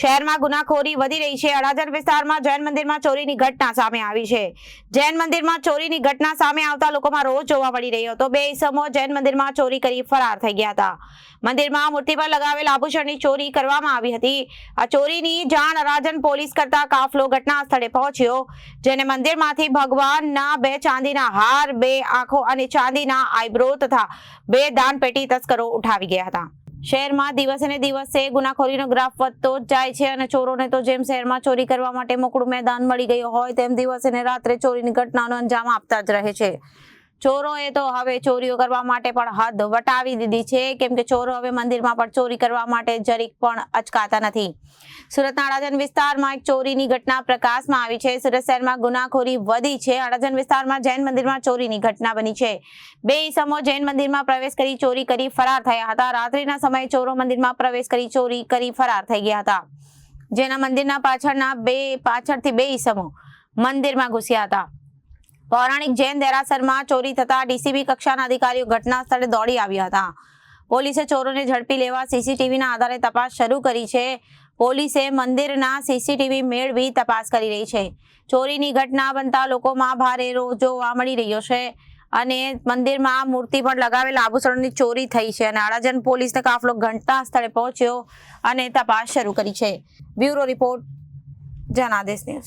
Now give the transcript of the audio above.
શહેરમાં ગુનાખોરી વધી રહી છે. અડાજણ વિસ્તારમાં જૈન મંદિરમાં ચોરીની ઘટના સામે આવી છે. જૈન મંદિરમાં ચોરીની ઘટના સામે આવતા લોકોમાં રોજ જોવા મળી રહ્યો હતો. બે ઇસમો જૈન મંદિરમાં ચોરી કરી ફરાર થઈ ગયા હતા. મંદિરમાં મૂર્તિ પર લગાવેલ આભૂષણની ચોરી કરવામાં આવી હતી. આ ચોરીની જાણ અડાજણ પોલીસ કરતા કાફલો ઘટના સ્થળે પહોંચ્યો, જેને મંદિરમાંથી ભગવાનના બે ચાંદીના હાર, બે આંખો અને ચાંદીના આઈબ્રો તથા બે દાન પેટી તસ્કરો ઉઠાવી ગયા હતા. શહેરમાં દિવસે ને દિવસે ગુનાખોરીનો ગ્રાફ વધતો જ જાય છે અને ચોરોને તો જેમ શહેરમાં ચોરી કરવા માટે મોકળું મેદાન મળી ગયું હોય, તેમ દિવસે ને રાત્રે ચોરીની ઘટનાનો અંજામ આપતા જ રહે છે. ચોરોએ તો હવે ચોરીઓ કરવા માટે પણ હદ વટાવી દીધી છે. કેમ કે ચોરો હવે મંદિરમાં પણ ચોરી કરવા માટે જરીક પણ અચકાતા નથી. સુરતના અડાજણ વિસ્તારમાં એક ચોરીની ઘટના પ્રકાશમાં આવી છે. સુરત શહેરમાં ગુનાખોરી વધી છે. અડાજણ વિસ્તારમાં જૈન મંદિરમાં ચોરીની ઘટના બની છે. બે ઈસમો જૈન મંદિરમાં પ્રવેશ કરી ચોરી કરી ફરાર થયા હતા. રાત્રિના સમયે ચોરો મંદિરમાં પ્રવેશ કરી ચોરી કરી ફરાર થઈ ગયા હતા. જેના મંદિરના પાછળના બે, પાછળથી બે ઈસમો મંદિરમાં ઘૂસ્યા હતા. પૌરાણિક જૈન દેરાસરમાં ચોરી થતા ડીસીબી કક્ષાના અધિકારીઓ ઘટના સ્થળે દોડી આવ્યા હતા. પોલીસે ચોરોને ઝડપી લેવા સીસીટીવીના આધારે તપાસ શરૂ કરી છે. પોલીસે મંદિરના સીસીટીવી મેળવી તપાસ કરી રહી છે. ચોરીની ઘટના બનતા લોકોમાં ભારે જોવા મળી રહ્યો છે અને મંદિરમાં મૂર્તિ પણ લગાવેલ આભૂષણોની ચોરી થઈ છે અને આડાજન પોલીસને કાફલો ઘટના સ્થળે પહોંચ્યો અને તપાસ શરૂ કરી છે. Bureau report Janadesh news.